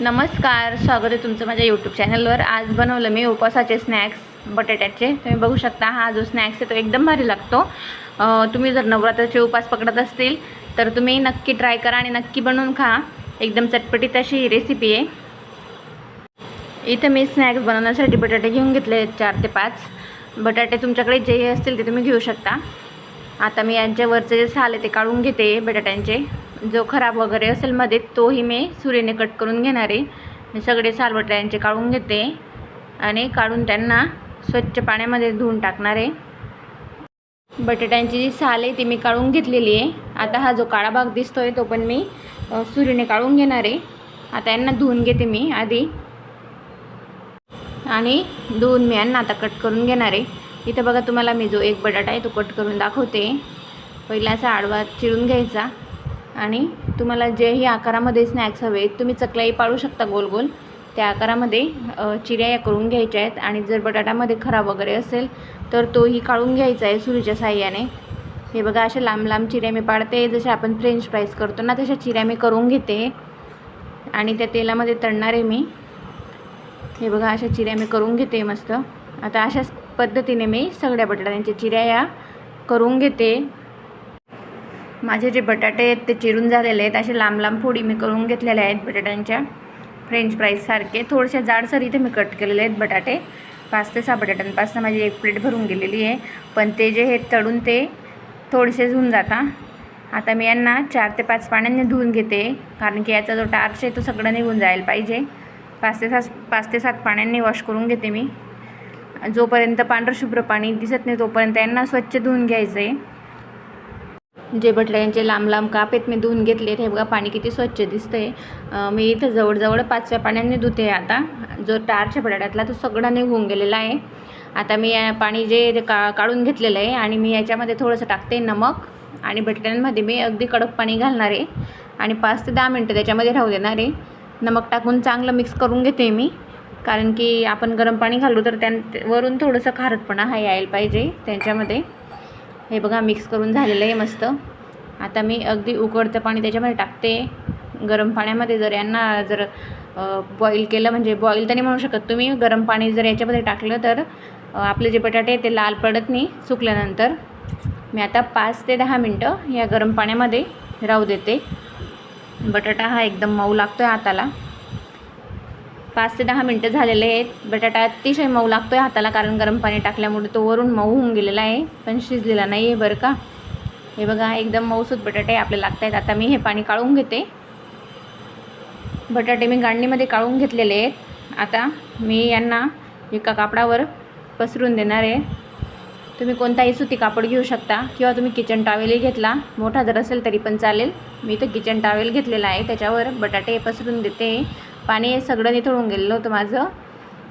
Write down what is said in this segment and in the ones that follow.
नमस्कार स्वागत आहे तुमचं माझ्या यूट्यूब चॅनलवर आज बनवलं मी उपवासाचे स्नॅक्स बटाट्याचे. तुम्ही बघू शकता हा जो स्नॅक्स आहे तो एकदम भारी लागतो. तुम्ही जर नवरात्राचे उपास पकडत असतील तर तुम्ही नक्की ट्राय करा आणि नक्की बनवून खा. एकदम चटपटीत अशी ही रेसिपी आहे. इथं मी स्नॅक्स बनवण्यासाठी बटाटे घेऊन घेतले चार ते पाच. बटाटे तुमच्याकडे जे असतील ते तुम्ही घेऊ शकता. आता मी यांच्यावरचे जे साल आहे ते काढून घेते बटाट्यांचे. जो खराब वगैरे असेल मध्ये तोही मी सुरीने कट करून घेणार आहे. मी सगळे साल बटाट्यांचे काढून घेते आणि काढून त्यांना स्वच्छ पाण्यामध्ये धुवून टाकणार आहे. बटाट्यांची जी साल आहे ती मी काढून घेतलेली आहे. आता हा जो काळा भाग दिसतोय तो पण मी अ, सुरीने काढून घेणार आहे. आता यांना धुवून घेते मी आधी. आणि धुवून मी यांना आता कट करून घेणार आहे. इथं बघा तुम्हाला मी जो एक बटाटा आहे तो कट करून दाखवते. पहिला असा आडवा चिरून घ्यायचा. आणि तुम्हाला जेही आकारामध्ये स्नॅक्स हवे तुम्ही चकल्याही पाळू शकता गोल गोल. त्या आकारामध्ये चिऱ्या या करून घ्यायच्या आहेत. आणि जर बटाट्यामध्ये खराब वगैरे असेल तर तोही काढून घ्यायचा आहे सुरीच्या साह्याने. हे बघा अशा लांब लांब चिऱ्या मी पाडते. जसे आपण फ्रेंच फ्राईज करतो ना तशा चिऱ्या मी करून घेते. आणि त्या तेलामध्ये तळणार आहे मी हे बघा अशा चिऱ्या मी करून घेते मस्त. आता अशाच पद्धतीने मी सगळ्या बटाट्यांच्या चिऱ्या या करून घेते. माझे जे बटाटे आहेत ते चिरून झालेले आहेत. असे लांब लांब फोडी मी करून घेतलेल्या आहेत बटाट्यांच्या. फ्रेंच फ्राईजसारखे थोडेसे जाडसर इथे मी कट केलेले आहेत बटाटे. पाच ते सहा बटाट्यांपासून माझी एक प्लेट भरून गेलेली आहे. पण ते जे हे तळून ते थोडेसे धुवून जाता आता मी यांना चार ते पाच पाण्याने धुवून घेते. कारण की याचा जो टार्च आहे तो सगळं निघून जायला पाहिजे. पाच ते सात पाच ते सात पाण्याने वॉश करून घेते मी. जोपर्यंत पांढरशुभ्र पाणी दिसत नाही तोपर्यंत यांना स्वच्छ धुवून घ्यायचं आहे जे बटाट्यांचे लांब लांब काप आहेत मी धुवून घेतले हे बघा पाणी किती स्वच्छ दिसतंय. मी इथं जवळजवळ पाचव्या पाण्याने धुते आता. जो टारच्या बटाट्यातला तो सगळा निघून गेलेला आहे. आता मी या पाणी जे जे का काढून घेतलेलं आहे आणि मी याच्यामध्ये थोडंसं टाकते नमक आणि बटाट्यांमध्ये मी अगदी कडक पाणी घालणार आहे. आणि पाच ते दहा मिनटं त्याच्यामध्ये राहू देणार आहे. नमक टाकून चांगलं मिक्स करून घेते मी. कारण की आपण गरम पाणी घालू तर त्यां वरून थोडंसं खारटपणा हा यायला पाहिजे त्यांच्यामध्ये. हे बघा मिक्स करून झालेलं आहे मस्त. आता मी अगदी उकडतं पाणी त्याच्यामध्ये टाकते. गरम पाण्यामध्ये जर यांना जर बॉईल केलं म्हणजे बॉईल तर नाही म्हणू शकत तुम्ही. गरम पाणी जर याच्यामध्ये टाकलं तर आपले जे बटाटे ते लाल पडत नाही सुकल्यानंतर. मी आता पाच ते दहा मिनटं या गरम पाण्यामध्ये राहू देते. बटाटा हा एकदम मऊ लागतो आहे हाताला. पाच ते दहा मिनटं झालेले आहेत. बटाटा अतिशय मऊ लागतो आहे हाताला कारण गरम पाणी टाकल्यामुळे तो वरून मऊ होऊन गेलेला आहे पण शिजलेला नाही आहे बरं का. हे बघा एकदम मऊसूत बटाटे आपले लागत आहेत आता मी हे पाणी काढून घेते. बटाटे मी गांडणीमध्ये काढून घेतलेले आहेत. आता मी यांना एका कापडावर पसरून देणार आहे. तुम्ही कोणताही सुती कापड घेऊ शकता किंवा तुम्ही किचन टावेलही घेतला मोठा जर असेल तरी पण चालेल. मी तर किचन टावेल घेतलेला आहे. त्याच्यावर बटाटे पसरून देते. पाणी हे सगळं निथळून गेलेलं होतं माझं.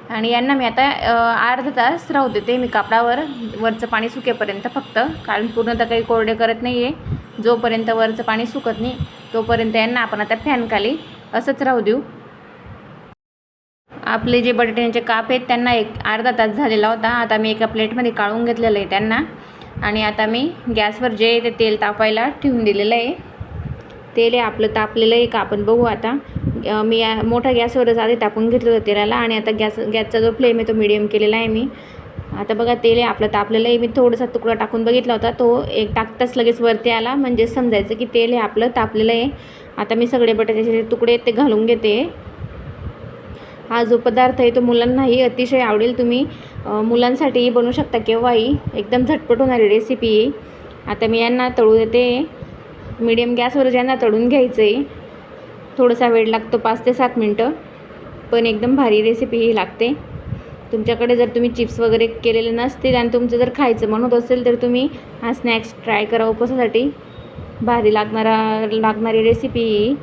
आणि यांना मी आता अर्धा तास राहू देते मी कापडावर. वरचं पाणी सुकेपर्यंत फक्त. कारण पूर्णतः काही कोरडे करत नाही आहे जोपर्यंत वरचं पाणी सुकत नाही तोपर्यंत यांना आपण आता फॅनखाली असंच राहू देऊ. आपले जे बटाट्यांचे काप आहेत त्यांना एक अर्धा तास झालेला होता. आता मी एका प्लेटमध्ये काढून घेतलेलं आहे त्यांना. आणि आता मी गॅसवर जे ते तेल तापायला ठेवून दिलेलं आहे. तेल आहे आपलं तापलेलं आहे का आपण बघू आता. मी या मोठ्या गॅसवरच आधी तापून घेतलं होतं तेलाला आणि आता गॅस गॅसचा जो फ्लेम आहे तो मिडियम केलेला आहे मी. आता बघा तेल आहे आपलं तापलेलं आहे मी थोडासा तुकडा टाकून बघितला होता. तो एक टाकताच लगेच वरती आला. म्हणजे समजायचं की तेल हे आपलं तापलेलं आहे. आता मी सगळे बटाट्याचे तुकडे ते घालून घेते. हा जो पदार्थ आहे तो मुलांनाही अतिशय आवडेल. तुम्ही मुलांसाठीही बनवू शकता केव्हाही. एकदम झटपट होणारी रेसिपी आहे आता मी यांना तळू देते. मीडियम गॅसवर यांना तळून घ्यायचं आहे थोडासा वेळ लागतो पाच ते सात मिनटं. पण एकदम भारी रेसिपी ही लागते. तुमच्याकडे जर तुम्ही चिप्स वगैरे केलेले नसतील आणि तुमचं जर खायचं म्हणत असेल तर तुम्ही हा स्नॅक्स ट्राय करा उपवासासाठी. भारी लागणारा लागणारी रेसिपी ही.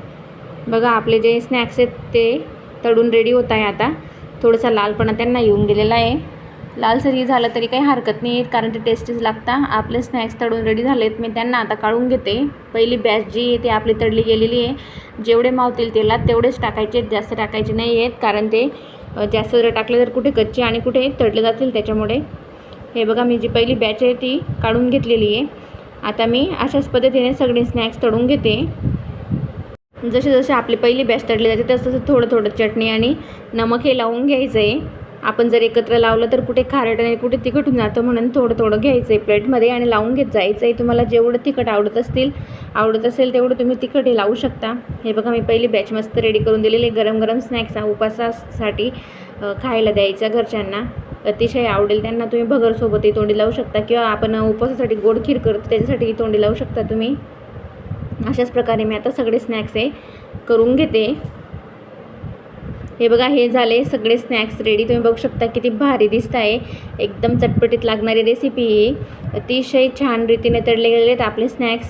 बघा आपले जे स्नॅक्स आहेत ते तळून रेडी होत आहे आता. थोडासा लालपणा त्यांना येऊन गेलेला आहे. लालसरी झालं तरी काही हरकत नाही कारण ते टेस्टीच लागता. आपले स्नॅक्स तळून रेडी झालेत. मी त्यांना आता काढून घेते. पहिली बॅच जी आहे ती आपली तळली गेलेली आहे. जेवढे मावतील तेलात तेवढेच टाकायचे आहेत, जास्त टाकायचे नाही आहेत कारण ते जास्त जर टाकले तर कुठे कच्चे आणि कुठे तळले जातील त्याच्यामुळे. हे बघा मी जी पहिली बॅच आहे ती काढून घेतलेली आहे. आता मी अशाच पद्धतीने सगळे स्नॅक्स तळून घेते. जसे जसे आपली पहिली बॅच तडली जाते तसं तसं थोडं थोडं चटणी आणि नमक हे लावून घ्यायचं आहे आपण जर एकत्र लावलं तर कुठे खारट आणि कुठे तिखट होऊन जातं म्हणून थोडं थोडं घ्यायचं आहे प्लेटमध्ये आणि लावून घेत जायचं आहे. तुम्हाला जेवढं तिखट आवडत असतील आवडत असेल तेवढं तुम्ही तिखट हे लावू शकता. हे बघा मी पहिली बॅच मस्त रेडी करून दिलेली आहे. गरम गरम स्नॅक्स उपासासाठी खायला द्यायचा घरच्यांना. अतिशय आवडेल त्यांना तुम्ही भगरसोबतही तोंडी लावू शकता किंवा आपण उपवासासाठी गोड खीर करतो त्याच्यासाठी तोंडी लावू शकता तुम्ही. अशाच प्रकारे मी आता सगळे स्नॅक्स हे करून घेते. हे बघा हे झाले सगळे स्नॅक्स रेडी तुम्ही बघू शकता किती भारी दिसत आहे. एकदम चटपटीत लागणारी रेसिपी ही. अतिशय छान रीतीने तळले गेलेले आहेत आपले स्नॅक्स